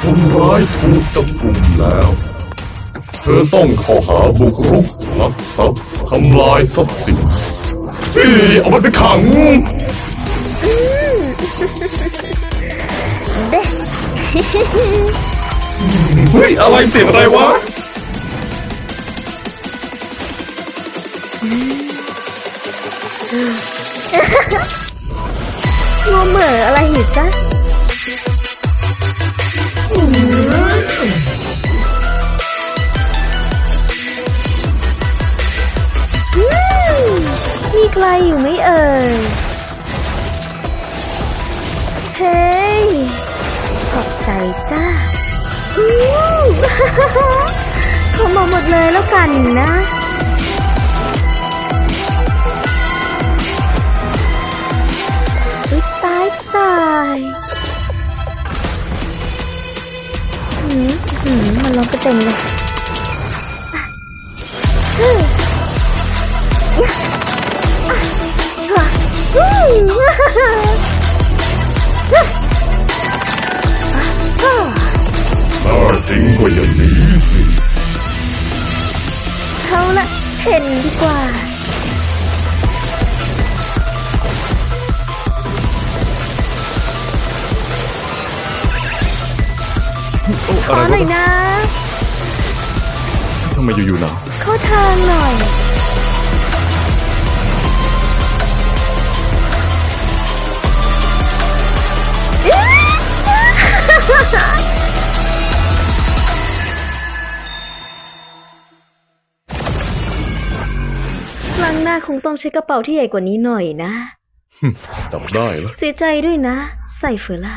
คนร้ายถูกจับกลุ่มแล้ว เธอต้องข้าหาบุกรุกลักทรัพย์ทำลายทรัพย์สินเฮ้ยเอามันไปขัง เฮ้ย อะไรเสียงอะไรวะงัวเหม่ออะไรหิจ๊ะ มีใครอยู่ไหมเอ่ย เฮ้ย ขอบใจจ้าอู้เข้ามาหมดเลยแล้วกันนะตายตายหืมหืมมันร้องกระเต็มเลย น่าจริงกว่าอย่างนี้สิเขาละเห็นดีกว่าโอ้ขอะอไรหน่อยวะนะ ทำไมอยู่ๆหนาว เข้าทางหน่อย รั้งหน้าคงต้องใช้กระเป๋าที่ใหญ่กว่านี้หน่อยนะจับได้แล้วเสียใจด้วยนะ ใส่เฟอร์ล่า